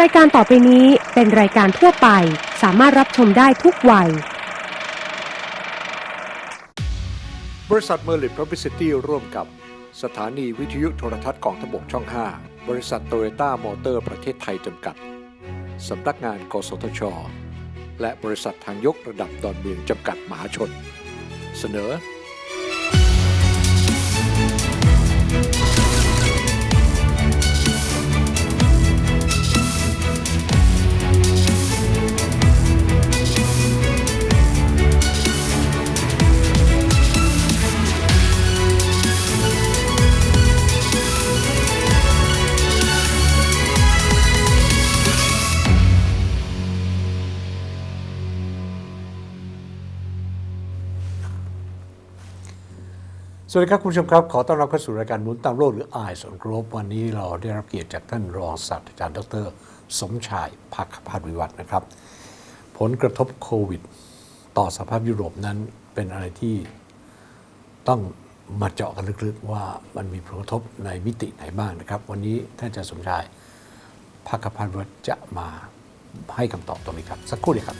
รายการต่อไปนี้เป็นรายการทั่วไป สามารถรับชมได้ทุกวัย บริษัทเมอร์ลิ p พ u b l i c i t y ร่วมกับสถานีวิทยุโทรทัศน์กองทบกช่อง 5 บริษัทโตโยต้ามอเตอร์ประเทศไทยจำกัด สำนักงานกสทช และบริษัททางยกระดับดอนเมืองจำกัดมหาชน เสนอ สวัสดีครับคุณผู้ชมครับ ขอต้อนรับเข้าสู่รายการหมุนตามโลกหรือ Eyes on Globe วันนี้เราได้รับเกียรติจากท่านรองศาสตราจารย์ดร สมชายภักพาดวิวัฒนะครับ ผลกระทบโควิด ต่อสภาพยุโรปนั้นเป็นอะไรที่ต้องมาเจาะกันลึกๆ ว่ามันมีผลกระทบในมิติไหนบ้างนะครับ วันนี้ท่านอาจารย์สมชายภักพาดวิวัฒจะมาให้คำตอบตรงนี้ครับ สักครู่เดียวครับ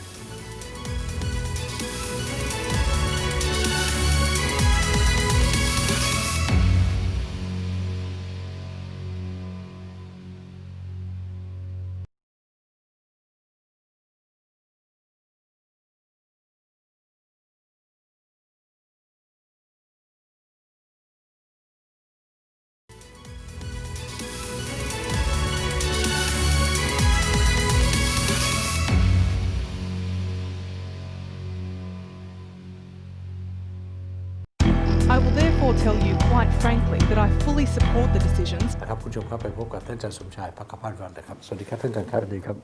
I will therefore tell you quite frankly that I fully support the decisions นะครับคุณผู้ชมครับไปพบกับท่านอาจารย์สมชายพักขพันธ์วันนะครับ สวัสดีครับท่านอาจารย์ครับสวัสดีครับ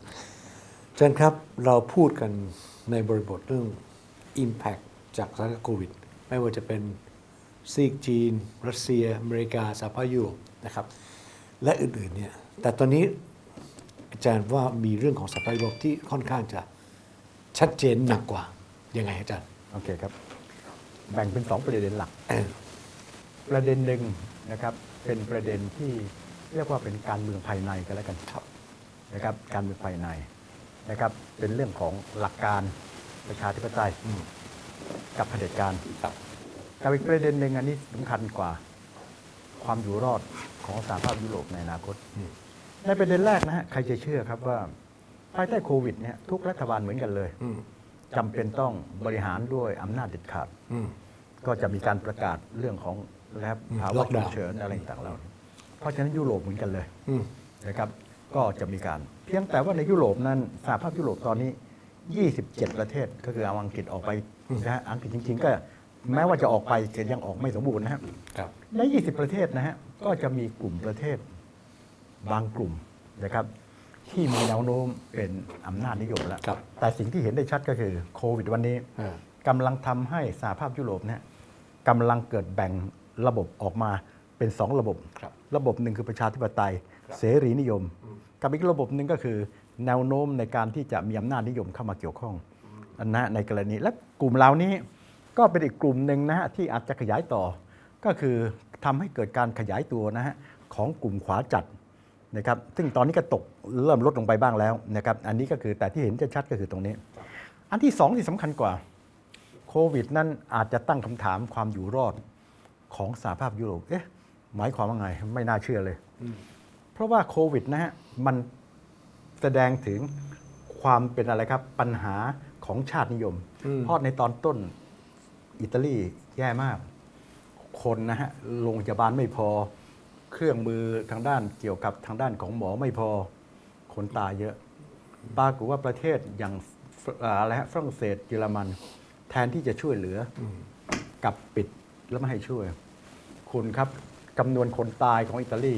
อาจารย์ครับเราพูดกันในบริบทเรื่อง Impact จากสถานการณ์โควิด ไม่ว่าจะเป็นซีกจีน รัสเซีย อเมริกาสหภาพยุโรปนะครับ และอื่นๆเนี่ยแต่ตอนนี้อาจารย์ว่ามีเรื่องของสหภาพยุโรปที่ค่อนข้างจะชัดเจนหนักกว่ายังไงอาจารย์ โอเคครับ แบ่งเป็นสองประเด็นหลักเออประเด็นหนึ่งนะครับเป็นประเด็นที่เรียกว่าเป็นการเมืองภายในกันแล้วกันครับนะครับการเมืองภายในนะครับเป็นเรื่องของหลักการประชาธิปไตยกับเผด็จการครับกับอีกประเด็นหนึ่งอันนี้สำคัญกว่าความอยู่รอดของสหภาพยุโรปในอนาคต ในประเด็นแรกนะฮะใครจะเชื่อครับว่าภายใต้โควิดเนี่ยทุกรัฐบาลเหมือนกันเลยอืม จำเป็นต้องบริหารด้วยอำนาจเด็ดขาด อืม ก็จะมีการประกาศเรื่องของแลบอืมภาวะ lockdown ฉุกเฉินอะไรต่างๆแล้วเพราะฉะนั้นยุโรปเหมือนกันเลยอืม นะครับ ก็จะมีการ เพียงแต่ว่าในยุโรปนั้นสหภาพยุโรปตอนนี้ 27 ประเทศก็คือเอาอังกฤษออกไปนะฮะอังกฤษจริง ๆ ก็แม้ว่าจะออกไปแต่ยังออกไม่สมบูรณ์นะครับ ครับ ใน 20 ประเทศนะฮะ ก็จะมีกลุ่มประเทศบางกลุ่มนะครับ ที่มีแนวโน้มเป็นอำนาจนิยมแล้ว ครับ แต่สิ่งที่เห็นได้ชัดก็คือโควิดวันนี้เออกำลังทำให้สหภาพยุโรปเนี่ยกำลังเกิดแบ่งระบบออกมาเป็นสองระบบ ครับระบบหนึ่งคือประชาธิปไตย เสรีนิยม กับอีกระบบหนึ่งก็คือ แนวโน้มในการที่จะมีอำนาจนิยมเข้ามาเกี่ยวข้องอันนะในกรณีและกลุ่มเหล่านี้ก็เป็นอีกกลุ่มหนึ่งนะฮะที่อาจจะขยายต่อ ก็คือทำให้เกิดการขยายตัวนะฮะของกลุ่มขวาจัด นะครับซึ่งตอนนี้ก็ตกเริ่มลดลงไปบ้างแล้วนะครับอันนี้ก็คือแต่ที่เห็นชัดๆก็คือตรงนี้ อันที่สองที่สำคัญกว่าโควิดนั้นอาจจะตั้งคำถามความอยู่รอดของสหภาพยุโรปเอ๊ะหมายความว่าไงไม่น่าเชื่อเลย เพราะว่าโควิดนะฮะมันแสดงถึงความเป็นอะไรครับปัญหาของชาตินิยมอืมเพราะในตอนต้นอิตาลีแย่มาก คนนะฮะโรงพยาบาลไม่พอ เครื่องมือทางด้านเกี่ยวกับทางด้านของหมอไม่พอคนตายเยอะปรากฏว่าประเทศอย่างฝอ่าอะไรฮะฝรั่งเศสเยอรมัน แทนที่จะช่วยเหลืออกลับปิดแล้วไม่ให้ช่วย คุณครับจำนวนคนตายของอิตาลี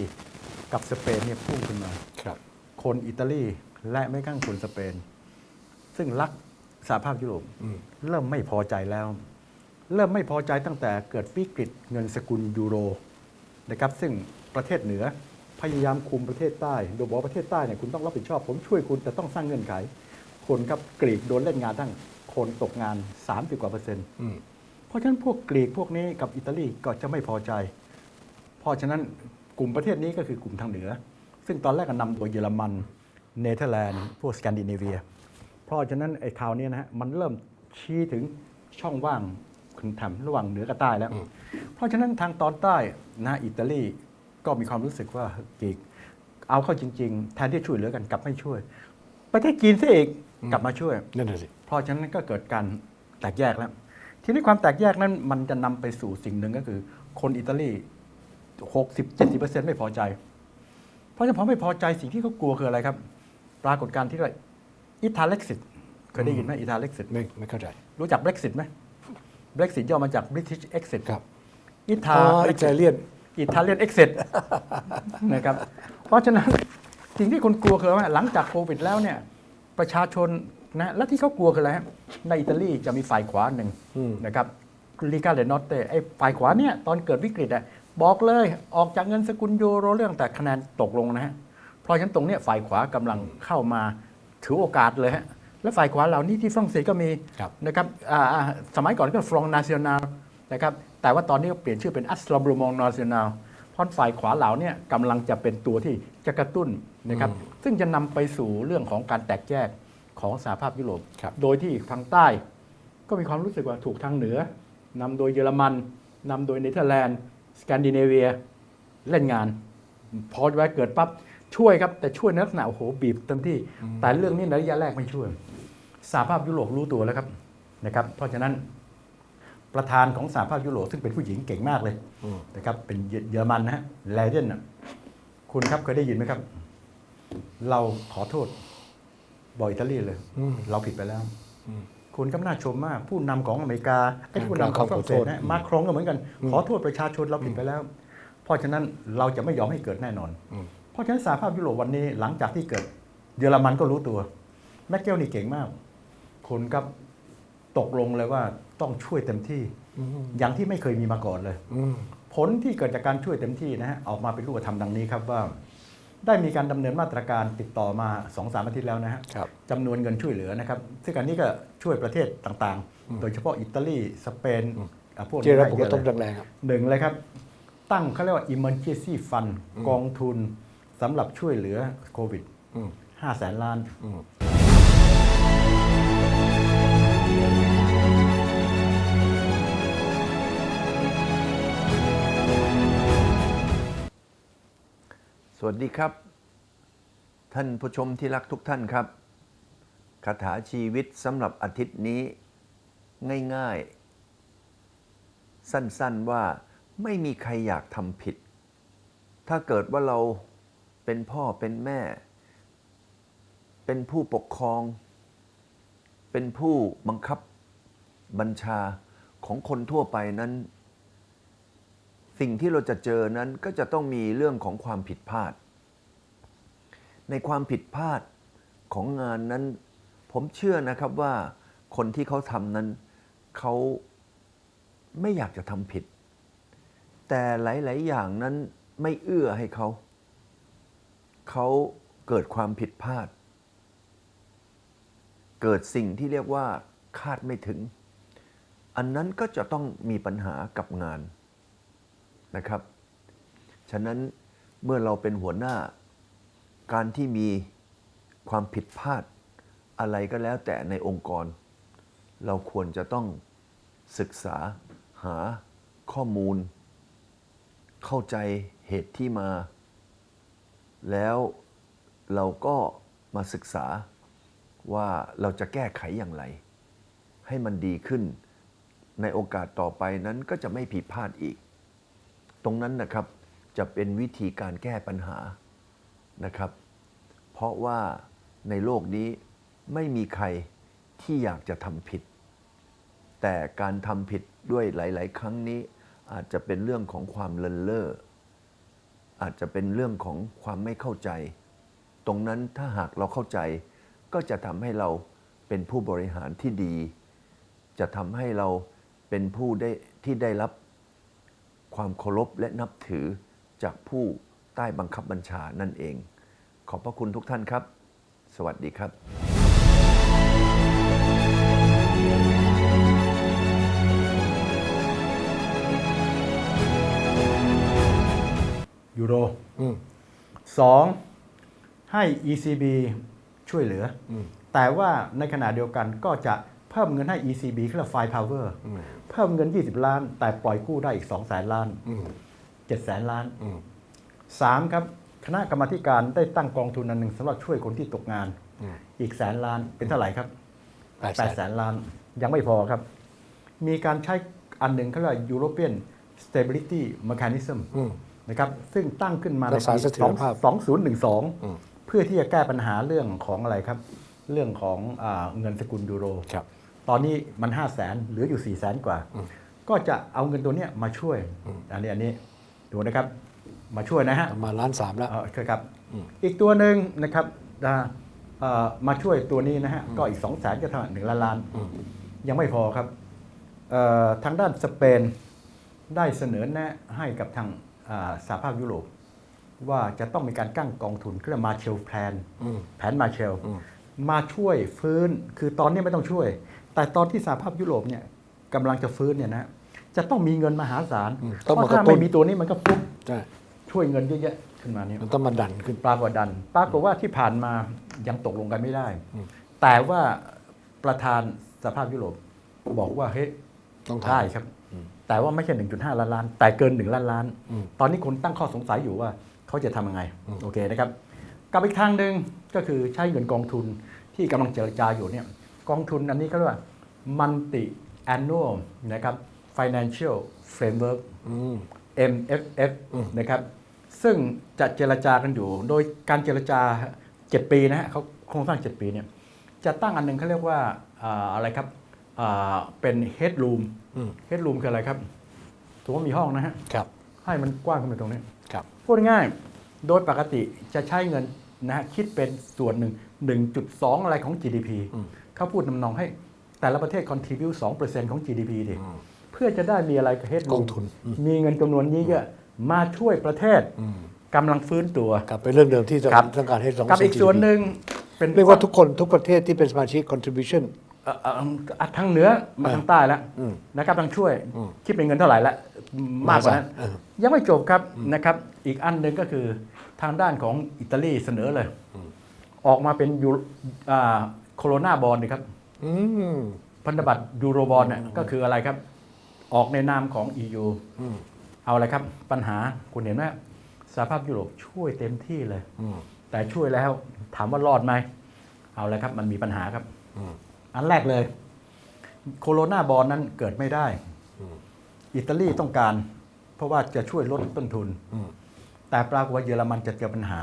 กับสเปนเนี่ยพุ่งขึ้นมาครับ คนอิตาลีและไม่กระทั่งคนสเปน ซึ่งรักสหภาพยุโรปอืมเริ่มไม่พอใจแล้ว เริ่มไม่พอใจตั้งแต่เกิดวิกฤตเงินสกุลยูโรนะครับซึ่ง ประเทศเหนือ พยายามคุมประเทศใต้โดยบอกว่าประเทศใต้เนี่ยคุณต้องรับผิดชอบ ผมช่วยคุณแต่ต้องสร้างเงื่อนไข คนครับกรีกโดนเล่นงานทั้งคนตกงาน 30กว่าเปอร์เซ็นต์อืมเพราะฉะนั้นพวกกรีกพวกนี้กับอิตาลีก็จะไม่พอใจ เพราะฉะนั้นกลุ่มประเทศนี้ก็คือกลุ่มทางเหนือ ซึ่งตอนแรกก็นำโดยเยอรมันเนเธอร์แลนด์พวกสแกนดิเนเวีย เพราะฉะนั้นไอ้ข่าวเนี้นะฮะมันเริ่มชี้ถึงช่องว่างคุณทำระหว่างเหนือกับใต้แล้ว เพราะฉะนั้นทางตอนใต้นะอิตาลี ก็มีความรู้สึกว่ากีกเอาเข้าจริง ๆ แทนที่ช่วยเหลือกันกลับไม่ช่วย ประเทศจีนซะอีกกลับมาช่วยนั่นน่ะสิเพราะฉะนั้นก็เกิดการแตกแยกแล้ว ทีนี้ความแตกแยกนั้นมันจะนำไปสู่สิ่งหนึ่งก็คือ คนอิตาลี60-70%ไม่พอใจ เพราะฉะนั้นพอไม่พอใจสิ่งที่เขากลัวคืออะไรครับ ปรากฏการณ์ที่เรียกว่าอิตาเล็กซิตเคยได้ยินไหมอิตาเล็กซิตไม่ไม่เข้าใจ รู้จัก Brexit ไหม Brexit ย่อมาจาก British Exit ครับอิอ๋ตาออิตาเลียน อิตาเลียน Exit นะครับ เพราะฉะนั้นสิ่งที่คุณกลัวคือว่าหลังจากโควิดแล้วเนี่ยประชาชนนะและที่เขากลัวคืออะไรฮะในอิตาลีจะมีฝ่ายขวาหนึ่งอืมนะครับลิกาเดนอตเตไอ้ฝ่ายขวาเนี่ยตอนเกิดวิกฤตอะบอกเลยออกจากเงินสกุลยูโรเรื่องแต่คะแนนตกลงนะฮะเพราะฉะนั้นตรงเนี้ยฝ่ายขวากำลังเข้ามาถือโอกาสเลยฮะและฝ่ายขวาเหล่านี้ที่ฝรั่งเศสก็มีครับนะครับอ่าอ่าสมัยก่อนก็ฟรองนาเซียนาลนะครับ แต่ว่าตอนนี้ก็เปลี่ยนชื่อเป็นอัสลาบรูมองนาเซียนาลเพราะฝ่ายขวาเหล่าเนี้กำลังจะเป็นตัวที่จะกระตุ้นนะครับซึ่งจะนำไปสู่เรื่องของการแตกแยกของสหภาพยุโรปครับโดยที่ทางใต้ ก็มีความรู้สึกว่าถูกทางเหนือนำโดยเยอรมันนำโดยเนเธอร์แลนด์ สแกนดิเนเวียเล่นงาน พอไว้เกิดปั๊บช่วยครับ แต่ช่วยในลักษณะโอ้โหบีบเต็มที่ แต่เรื่องนี้ในระยะแรกไม่ช่วยสหภาพยุโรปรู้ตัวแล้วครับนะครับ เพราะฉะนั้น ประธานของสหภาพยุโรปซึ่งเป็นผู้หญิงเก่งมากเลยอืม นะครับเป็นเยอรมันนะฮะแลเดนน่ะคุณครับเคยได้ยินไหมครับ เราขอโทษบอกอิตาลีเลย อืม เราผิดไปแล้ว อืมคุณก็น่าชมมาก ผู้นำของอเมริกาไอ้ผู้นำขขอองฝรั่งเศสขอโทษนะมาครองก็เหมือนกัน ขอโทษประชาชนเราผิดไปแล้ว เพราะฉะนั้นเราจะไม่ยอมให้เกิดแน่นอน อืม เพราะฉะนั้นสหภาพยุโรปวันนี้หลังจากที่เกิด เยอรมันก็รู้ตัว แมคเกลนี่เก่งมากคนก็ ตกลงเลยว่าต้องช่วยเต็มที่อืมอย่างที่ไม่เคยมีมาก่อนเลยอืมผลที่เกิดจากการช่วยเต็มที่นะฮะออกมาเป็นรูปธรรมดังนี้ครับว่า ได้มีการดำเนินมาตรการติดต่อมา2อสามอาทิตย์แล้วนะฮะครับจำนวนเงินช่วยเหลือนะครับซึ่งอันนี้ก็ช่วยประเทศต่างๆ โดยเฉพาะอิตาลีสเปนอะพวกนี้ที่รับผลเยกอะระทบเลยแรงๆครับหนึ่งเลยครับตั้งเขาเรียกว่า emergency fund กองทุนสำหรับช่วยเหลือโควิดอืม5แสนล้าน วัสดีครับ ท่านผู้ชมที่รักทุกท่านครับคาถาชีวิตสำหรับอาทิตย์นี้ ง่ายๆ สั้นๆว่าไม่มีใครอยากทำผิด ถ้าเกิดว่าเราเป็นพ่อเป็นแม่ เป็นผู้ปกครอง เป็นผู้บังคับบัญชาของคนทั่วไปนั้น สิ่งที่เราจะเจอนั้นก็จะต้องมีเรื่องของความผิดพลาด ในความผิดพลาดของงานนั้น ผมเชื่อนะครับว่าคนที่เขาทำนั้นเขาไม่อยากจะทำผิด แต่หลาย ๆ อย่างนั้นไม่เอื้อให้เขา เขาเกิดความผิดพลาด เกิดสิ่งที่เรียกว่าคาดไม่ถึง อันนั้นก็จะต้องมีปัญหากับงาน นะครับ ฉะนั้นเมื่อเราเป็นหัวหน้าการที่มีความผิดพลาดอะไรก็แล้วแต่ในองค์กร เราควรจะต้องศึกษาหาข้อมูล เข้าใจเหตุที่มา แล้วเราก็มาศึกษาว่าเราจะแก้ไขอย่างไร ให้มันดีขึ้น ในโอกาสต่อไปนั้นก็จะไม่ผิดพลาดอีก ตรงนั้นนะครับจะเป็นวิธีการแก้ปัญหานะครับ เพราะว่าในโลกนี้ไม่มีใครที่อยากจะทำผิด แต่การทำผิดด้วยหลาย ๆ ครั้งนี้ อาจจะเป็นเรื่องของความเลินเล่ออาจจะเป็นเรื่องของความไม่เข้าใจ ตรงนั้นถ้าหากเราเข้าใจ ก็จะทำให้เราเป็นผู้บริหารที่ดี จะทำให้เราเป็นผู้ได้ที่ได้รับ ความเคารพและนับถือจากผู้ใต้บังคับบัญชานั่นเอง ขอบพระคุณทุกท่านครับ สวัสดีครับยูโรอืมสองให้ ECB ช่วยเหลืออมแต่ว่าในขณะเดียวกันก็จะ เพิ่มเงินให้ ECB คือ Fire Power อืมเพิ่มเงิน 20 ล้าน แต่ปล่อยกู้ได้อีก2แสนล้านอืม7แสนล้านอืม3ครับคณะกรรมาธิการได้ตั้งกองทุนอันหนึ่งสำหรับช่วยคนที่ตกงานอืมอีกแสนล้านเป็นเท่าไหร่ครับแปด8แสนล้านยังไม่พอครับ มีการใช้อันหนึ่งเขาเรียกว่า European Stability Mechanism อืมนะครับซึ่งตั้งขึ้นมาในรักษาปีเสถียรภาพ2012อืมเพื่อที่จะแก้ปัญหาเรื่องของอะไรครับ เรื่องของอาเงินสกุลยูโรครับ ตอนนี้มัน5 0 0แสนเหลืออยู่4 0 0แสนกว่า ก็จะเอาเงินตัวเนี้ยมาช่วย อันนี้อันนี้ดูนะครับมาช่วยนะฮะประมาณล้านสามแล้วเอ่อครับอืมอีกตัวหนึ่งนะครับอ่าเอ่อมาช่วยตัวนี้นะฮะก็อีก2 0 0แสนก็เท่าหนึ่งล้านล้านอืมยังไม่พอครับเอ่อทางด้านสเปนได้เสนอแนะให้กับทางอ่าสหภาพยุโรปว่าจะต้องมีการกั้งกองทุนเรียกมาเชลแพลนอืมแผนมาเชลอืมมาช่วยฟื้นคือตอนนี้ไม่ต้องช่วย แต่ตอนที่สหภาพยุโรปเนี่ยกำลังจะฟื้นเนี่ยนะจะต้องมีเงินมหาศาลอืมเพต้องมาราะกระถ้าตุ้ไม่นมีตัวนี้มันก็ปุ๊บใช่ช่วยเงินเยอะแยะขึ้นมาเนี่ยมันต้องมาดันขึ้นปรากฏดันปรากฏว่าที่ผ่านมายังตกลงกันไม่ได้อืมแต่ว่าประธานสหภาพยุโรปบอกว่าเฮ้ยต้องทำได้ครับ แต่ว่าไม่ใช่ 1.5 ล้านล้าน แต่เกิน 1 ล้านล้านอืมตอนนี้คนตั้งข้อสงสัยอยู่ว่าเขาจะทำยังไง โอเคนะครับ กับอีกทางหนึ่งก็คือใช้เงินกองทุนที่กำลังเจรจาอยู่เนี่ย กองทุนอันนี้ก็เรียกว่า multi annual นะครับ financial framework อืม MFF อืมนะครับ ซึ่งจะเจรจากันอยู่ โดยการเจรจา 7 ปีนะฮะเขาโครงสร้าง 7 ปีเนี่ย จะตั้งอันหนึงเขาเรียกว่าอ่าอะไรครับอ่าเป็น headroom อืม headroom คืออะไรครับถือว่ามีห้องนะฮะครับให้มันกว้างขึ้นไปตรงนี้ครับพูดง่ายๆโดยปกติจะใช้เงินนะฮะคิดเป็นส่วนหนึ่ง 1.2 อะไรของ GDP อืม เขาพูดนำนองให้แต่ละประเทศ contribute 2%ของ GDP ดิอืมเพื่อจะได้มีอะไรกับ headroom กองทุนอืมมีเงินจำนวนนี้เยอะมาช่วยประเทศอืมกำลังฟื้นตัวกลับไปเรื่องเดิมที่จะครับต้องการให้สองกับอีกส่วนหนึ่งเป็นเรียกว่าทุกคนทุกประเทศที่เป็นสมาชิก contribution เอ่อเอ่ออะทางเหนือมาทางใต้แล้วอืมนะครับทางช่วยอืมคิดเป็นเงินเท่าไหร่ละมากกว่านั้นเออยังไม่จบครับนะครับ อีกอันหนึ่งก็คือทางด้านของอิตาลีเสนอเลย ออกมาเป็นยู โคโรนาบอลนะครับอืม พันธบัตรยูโรบอลเนี่ยก็คืออะไรครับ ออกในนามของ EU อืม เอาอะไรครับ ปัญหาคุณเห็นไหมสหภาพยุโรปช่วยเต็มที่เลย อืม แต่ช่วยแล้วถามว่ารอดไหม เอาเลยครับ มันมีปัญหาครับ อืม อันแรกเลย โคโรนาบอลนั้นเกิดไม่ได้อืมอิตาลีต้องการ เพราะว่าจะช่วยลดต้นทุน อืม แต่ปรากฏว่าเยอรมันจะเจอปัญหา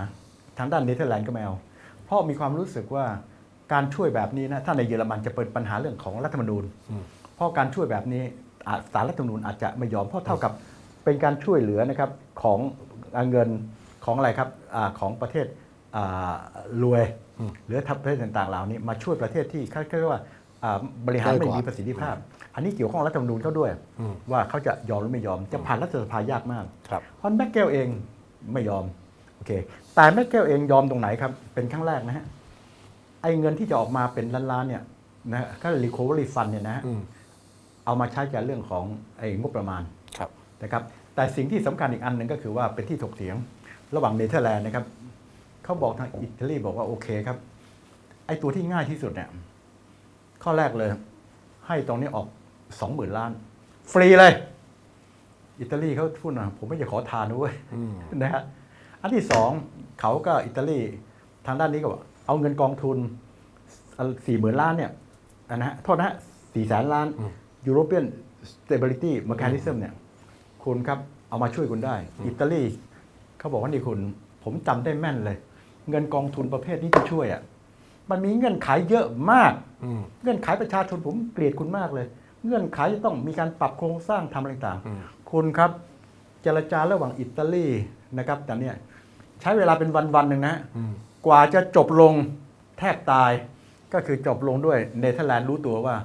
ทางด้านเนเธอร์แลนด์ก็ไม่เอาเพราะมีความรู้สึกว่า การช่วยแบบนี้นะถ้าในเยอรมันจะเปิดปัญหาเรื่องของรัฐธรรมนูญอืมเพราะการช่วยแบบนี้อาจสารรัฐธรรมนูญอาจจะไม่ยอมเพราะเท่ากับเป็นการช่วยเหลือนะครับของเงินของอะไรครับอาของประเทศอ่ารวยอืมหรือทัพประเทศต่างๆเหล่านี้มาช่วยประเทศที่เขาเรียกว่าอ่าบริหารได้กไม่ว่ามีประสิทธิภาพ อันนี้เกี่ยวข้องรัฐธรรมนูญเขาด้วยอืมว่าเขาจะยอมหรือไม่ยอมจะผ่านรัฐสภายากมากครับเพราะแมคเกลเองไม่ยอมโอเคแต่แมคเกลเองยอมตรงไหนครับเป็นครั้งแรกนะฮะ ไอ้เงินที่จะออกมาเป็นล้านๆเนี่ยนะฮะก็ recovery fund เนี่ยนะฮะอืมเอามาใช้กับเรื่องของไอ้งบประมาณครับนะครับ แต่สิ่งที่สำคัญอีกอันหนึ่งก็คือว่าเป็นที่ถกเถียง ระหว่างเนเธอร์แลนด์นะครับเขาบอกทางอิตาลีบอกว่าโอเคครับ ไอ้ตัวที่ง่ายที่สุดเนี่ยข้อแรกเลย ให้ตรงนี้ออกสองหมื่นล้าน ฟรีเลย อิตาลีเขาพูดนะผมไม่จะขอทานนะเว้ยอืมนะฮะอันที่สองเขาก็อิตาลีทางด้านนี้ก็บอก เอาเงินกองทุนสี่หมื่นล้านเนี่ยอะนะฮะโทษนะฮะสี่แสนล้านอืม European Stability Mechanism เนี่ยคุณครับเอามาช่วยคุณได้ อิตาลีเขาบอกว่านี่คุณผมจำได้แม่นเลย เงินกองทุนประเภทนี้ที่ช่วยอะมันมีเงื่อนไขเยอะมากอืมเงื่อนไขประชาชนผมเกลียดคุณมากเลย เงื่อนไขจะต้องมีการปรับโครงสร้างทำอะไรต่างๆอืมคุณครับเจรจาระหว่างอิตาลีนะครับแต่เนี่ยใช้เวลาเป็นวันๆหนึ่งนะอืม กว่าจะจบลงแทบตาย ก็คือจบลงด้วยเนเธอร์แลนด์รู้ตัวว่า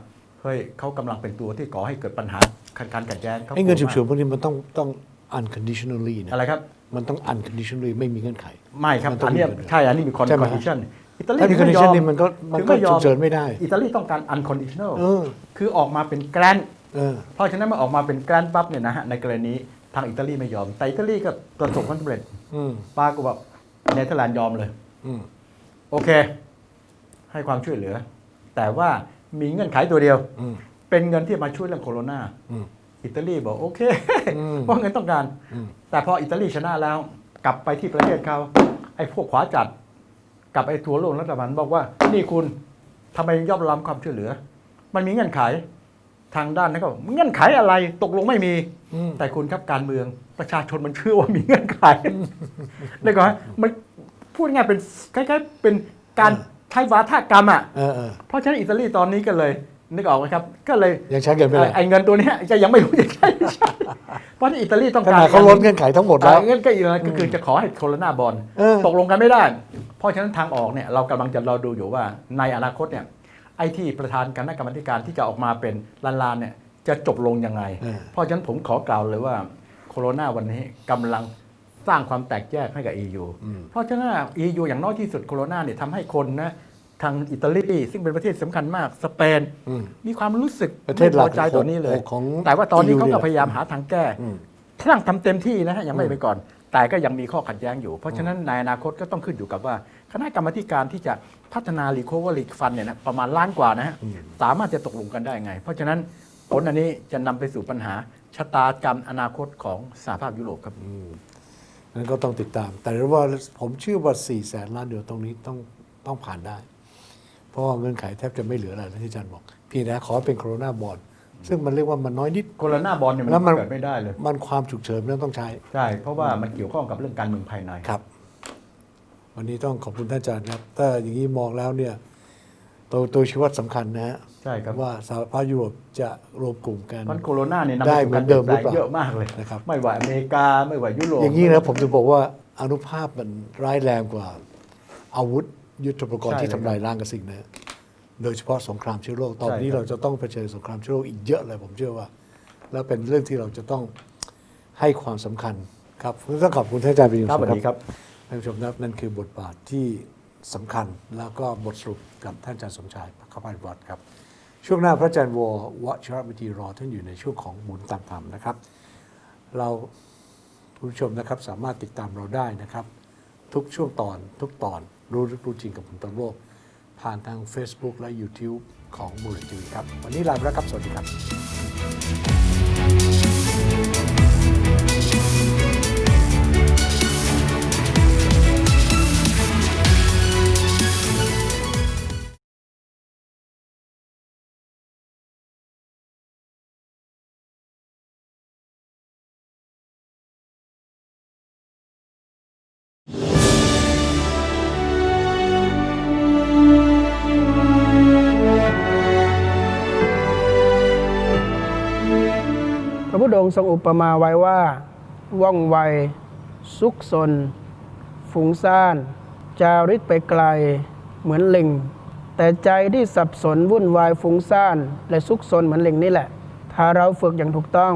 เฮ้ยเขากำลังเป็นตัวที่ก่อให้เกิดปัญหาการขัดแย้งขาไอ้เงินกฉุลักวเฉินพวกนี้มันต้องต้อง unconditionally นะอะไรครับ มันต้อง unconditionally ไม่มีเงื่อนไข ไม่ครับมันต้ออังนเนี้ยมีใช่อันนี้มีคอนใช่ไหมดิชันอิตาลีถ้ามีถึงไยอ condition นี่มันก็มันถึงก็ไยอฉุกเฉินไม่ได้ อิตาลีต้องการ unconditional เออคือออกมาเป็นแกรนเออเพราะฉะนั้นเมื่อออกมาเป็นแกรนปั๊บเนี่ยนะฮะในกรณีนี้ทางอิตาลีไม่ยอม แต่อิตาลีก็ประสบความสำเร็จอืมปรากฏว่าเนเธอร์แลนด์ยอมเลยอืม โอเค ให้ความช่วยเหลือ แต่ว่ามีเงื่อนไขตัวเดียวอืมเป็นเงินที่มาช่วยเรื่องโคโรนาอืมอิตาลีบอกโอเคอืมเพราะเงินต้องการอืมแต่พออิตาลีชนะแล้ว กลับไปที่ประเทศเขาไอ้พวกขวาจัด กับไอ้ทัวโลกรัฐบาลบอกว่า นี่คุณทำไมยอมรับความช่วยเหลือ มันมีเงื่อนไขทางด้านนั้นก็บอกเงื่อนไขอะไรตกลงไม่มีอืมแต่คุณครับการเมืองประชาชนมันเชื่อว่ามีเงื่อนไขเลยก่อนมัน พูดง่ายๆเป็นคล้ายๆเป็นการใช้วาทกรรมอะเออเออเพราะฉะนั้นอิตาลีตอนนี้ก็เลยนึกออกไหมครับ ก็เลยยังใช้เงินไม่ได้ไอ้เงินตัวเนี้ยจะยังไม่รู้จะใช่ไม่ใช่เพราะที่อิตาลีต้องขการนาดเขาลดเงื่อนไขทั้งหมดแล้วอ่าเงื่อนไขอีกแล้วก็คือจะขอให้โคโรนาบอลเออตกลงกันไม่ได้ เพราะฉะนั้นทางออกเนี่ยเรากำลังจะเราดูอยู่ว่าในอนาคตเนี่ยไอ้ที่ประธานคณะกรรมาธิการที่จะออกมาเป็นลานๆเนี่ยจะจบลงยังไงเออเพราะฉะนั้นผมขอกล่าวเลยว่าโคโรนาวันนี้กำลัง สร้างความแตกแยกให้กับ EU อืมเพราะฉะนั้น EU อย่างน้อยที่สุดโคโรนาเนี่ยทำให้คนนะทางอิตาลีซึ่งเป็นประเทศสำคัญมากสเปนอืมมีความรู้สึกประเทศหลักไม่พอใจต่อนี้เลยของแต่ว่าตอนนี้ EU เขานี่แหก็ละพยายามหาทางแก้อืมทั้งทำเต็มที่นะฮะยังไม่ไปก่อน แต่ก็ยังมีข้อขัดแย้งอยู่ เพราะฉะนั้นในอนาคตก็ต้องขึ้นอยู่กับว่า คณะกรรมาธิการที่จะพัฒนา recovery fund เนี่ยนะประมาณล้านกว่านะฮะสามารถจะตกลงกันได้ไง เพราะฉะนั้นผลอันนี้จะนำไปสู่ปัญหาชะตากรรมอนาคตของสหภาพยุโรปครับ นั้นก็ต้องติดตาม แต่ว่าผมเชื่อว่า4ี่แสนล้านเดียวตรงนี้ต้องต้องผ่านได้ เพราะว่าเงื่อนไขแทบจะไม่เหลืออะไรแล้วที่อาจารย์บอก เพียงแต่ขอเป็นโคโรนาบอลซึ่งมันเรียกว่ามันน้อยนิด โคโรนาบอลเนี่ยมันแล้วมัน เกิดไม่ได้เลย มันความฉุกเฉินมันต้องใช้ ใช่ เพราะว่ามันเกี่ยวข้องกับเรื่องการเมืองภายใน ครับ วันนี้ต้องขอบคุณท่านอาจารย์ครับ ถ้าอย่างนี้มองแล้วเนี่ย ตัวตัวชีวัดสำคัญนะฮะใช่ครับ ว่าสหภาพยุโรปจะรวมกลุ่มกันมันโคโรนาเนี่ยนำได้ไปสู่เหมืกาอรนเปเดิลี่ยมนแปลงหรือเปล่าเยอะมากเลยนะครับ ไม่ว่าอเมริกาไม่ว่ายุโรปอย่างนี้นะผมจะบอกว่าอนุภาพมันร้ายแรงกว่า อาวุธยุทโธปกรณ์ใช่ที่เลยทำลายล้างกับสิ่งนะโดยเฉพาะสงครามเชื้อโรคตอนนี้ใช่ครับเราจะต้องเผชิญสงครามเชื้อโรคอีกเยอะเลยผมเชื่อว่า แล้วเป็นเรื่องที่เราจะต้องให้ความสำคัญครับต้องขอบคุณท่านอาจารย์เป็นอย่างครับสสูวังสดีครับ ท่านผู้ชมครับนั่นคือบทบาทที่ สำคัญแล้วก็บทสรุปกับท่านอาจารย์สมชายพักพันวัตรครับ ช่วงหน้าพระอาจารย์ววชรวิธีรอท่านอยู่ในช่วงของหมุนตามธรรมนะครับ เราผู้ชมนะครับสามารถติดตามเราได้นะครับ ทุกช่วงตอนทุกตอนรู้ลึกรู้จริงกับผมตามโลก ผ่านทาง Facebook และ YouTube ของมูลนิธิครับ วันนี้ลาไปแล้วครับ สวัสดีครับ องค์ทรงอุปมาไว้ว่า ว่องไว ซุกซนฝูงซ่าน จาริกไปไกล เหมือนลิง แต่ใจที่สับสนวุ่นวายฟุ้งซ่าน และซุกซนเหมือนลิงนี่แหละ ถ้าเราฝึกอย่างถูกต้อง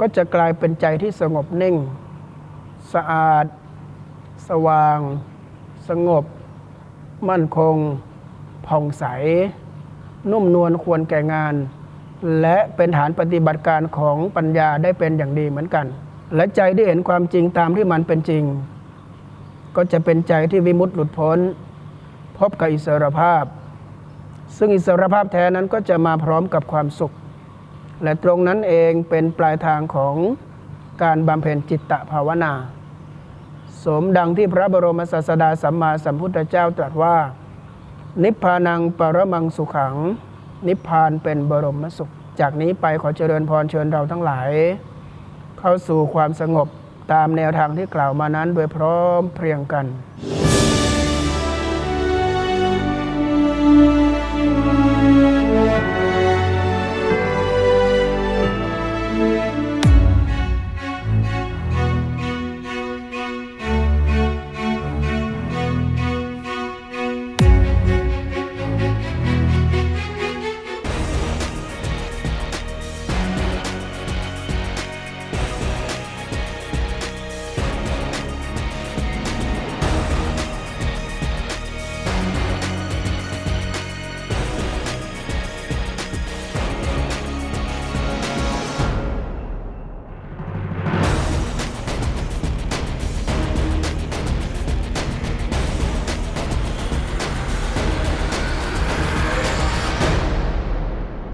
ก็จะกลายเป็นใจที่สงบนิ่ง สะอาด สว่าง สงบ มั่นคง ผ่องใส นุ่มนวลควรแก่งาน และเป็นฐานปฏิบัติการของปัญญาได้เป็นอย่างดีเหมือนกัน และใจที่เห็นความจริงตามที่มันเป็นจริง ก็จะเป็นใจที่วิมุตติหลุดพ้น พบกับอิสรภาพ ซึ่งอิสรภาพแท้นั้นก็จะมาพร้อมกับความสุข และตรงนั้นเองเป็นปลายทางของการบำเพ็ญจิตตภาวนา สมดังที่พระบรมศาสดาสัมมาสัมพุทธเจ้าตรัสว่า นิพพานังปรมังสุขัง นิพพานเป็นบรมสุข จากนี้ไปขอเจริญพรเชิญเราทั้งหลาย เข้าสู่ความสงบตามแนวทางที่กล่าวมานั้นโดยพร้อมเพรียงกัน